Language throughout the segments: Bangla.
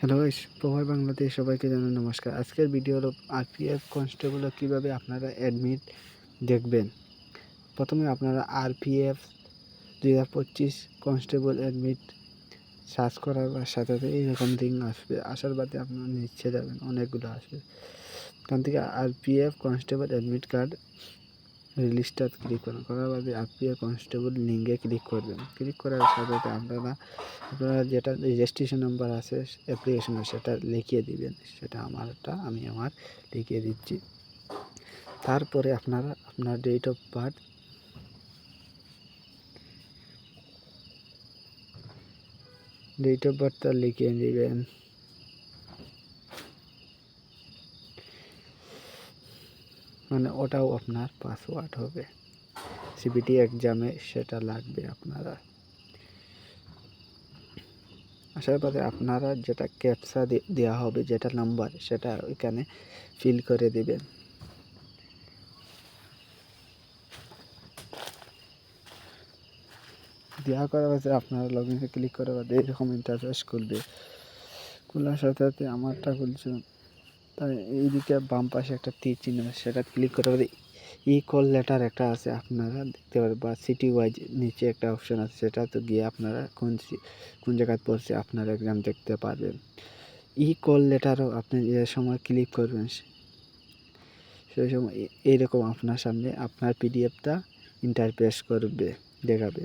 হ্যালো প্রভার বাংলাতে সবাইকে জানাই নমস্কার। আজকের ভিডিও হলো আরপিএফ কনস্টেবলে কীভাবে আপনারা অ্যাডমিট দেখবেন? প্রথমে আপনারা আরপিএফ দুই হাজার পঁচিশ কনস্টেবল অ্যাডমিট সার্চ করার সাথে সাথে এইরকম দিন আসবে। আসার বাদে আপনারা নিচ্ছে যাবেন, অনেকগুলো আসবে। ওখান থেকে আরপিএফ কনস্টেবল অ্যাডমিট কার্ড রিলিস্টার ক্লিক করুন। করার বাদে আরপিএফ কনস্টেবল লিঙ্কে ক্লিক করবেন ক্লিক করার সাথে সাথে আপনারা আপনারা যেটা রেজিস্ট্রেশন নাম্বার আছে অ্যাপ্লিকেশনে সেটা লিখিয়ে দিবেন। সেটা আমারটা, আমি আমার লিখিয়ে দিচ্ছি। তারপরে আপনারা আপনার date of birth date of বার্থটা লিখিয়ে দিবেন। মানে ওটাও আপনার পাসওয়ার্ড হবে। সিবিটি এক্সামে সেটা লাগবে আপনারা। আসার পরে আপনারা যেটা ক্যাপসা দেওয়া হবে যেটা নাম্বার সেটা ওইখানে ফিল করে দেবেন। দেওয়া করার পরে আপনারা লগ ইনে ক্লিক করার বাদে এরকম ইন্টারফেস খুলবে। খোলার সাথে সাথে আমারটা খুলছে। এইদিকে বাম পাশে একটা তীর চিহ্ন সেটা ক্লিক করার পরে ই কল লেটার একটা আছে আপনারা দেখতে পারবেন, বা সিটি ওয়াইজ নিচে একটা অপশন আছে, সেটা তো গিয়ে আপনারা কোন কোন জায়গায় পড়ছে আপনারা এক্সাম দেখতে পারবেন। ই কল লেটারও আপনি যে সময় ক্লিক করবেন, সেই সময় এইরকম আপনার সামনে আপনার পিডিএফটা ইন্টারপ্রেস করবে, দেখাবে।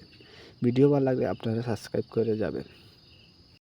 ভিডিও ভালো লাগলে আপনারা সাবস্ক্রাইব করে যাবেন।